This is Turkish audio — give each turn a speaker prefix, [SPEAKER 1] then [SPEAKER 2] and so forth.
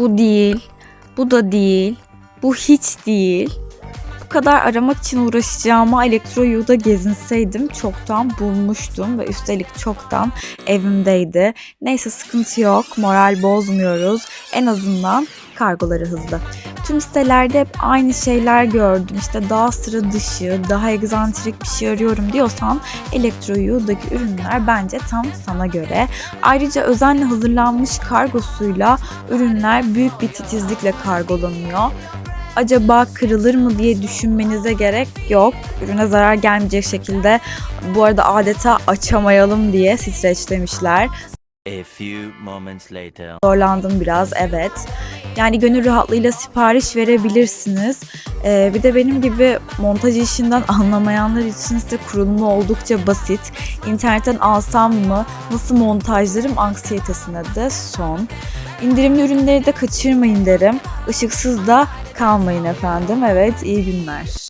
[SPEAKER 1] Bu değil. Bu da değil. Bu hiç değil. Bu kadar aramak için uğraşacağıma Elektroyu'da gezinseydim çoktan bulmuştum ve üstelik çoktan evimdeydi. Neyse sıkıntı yok. Moral bozmuyoruz. En azından kargoları hızlı. Tüm sitelerde hep aynı şeyler gördüm. İşte daha sıra dışı, daha egzantrik bir şey arıyorum diyorsan Elektroyu'daki ürünler bence tam sana göre. Ayrıca özenle hazırlanmış kargosuyla ürünler büyük bir titizlikle kargolanıyor. Acaba kırılır mı diye düşünmenize gerek yok. Ürüne zarar gelmeyecek şekilde bu arada adeta açamayalım diye streçlemişler.
[SPEAKER 2] A few moments later.
[SPEAKER 1] Zorlandım biraz evet. Yani gönül rahatlığıyla sipariş verebilirsiniz. Ee, bir de benim gibi montaj işinden anlamayanlar için ise kurulumu oldukça basit. İnternetten alsam mı, nasıl montajlarım anksiyetesine de son. İndirimli ürünleri de kaçırmayın derim. Işıksız da kalmayın efendim. Evet iyi günler.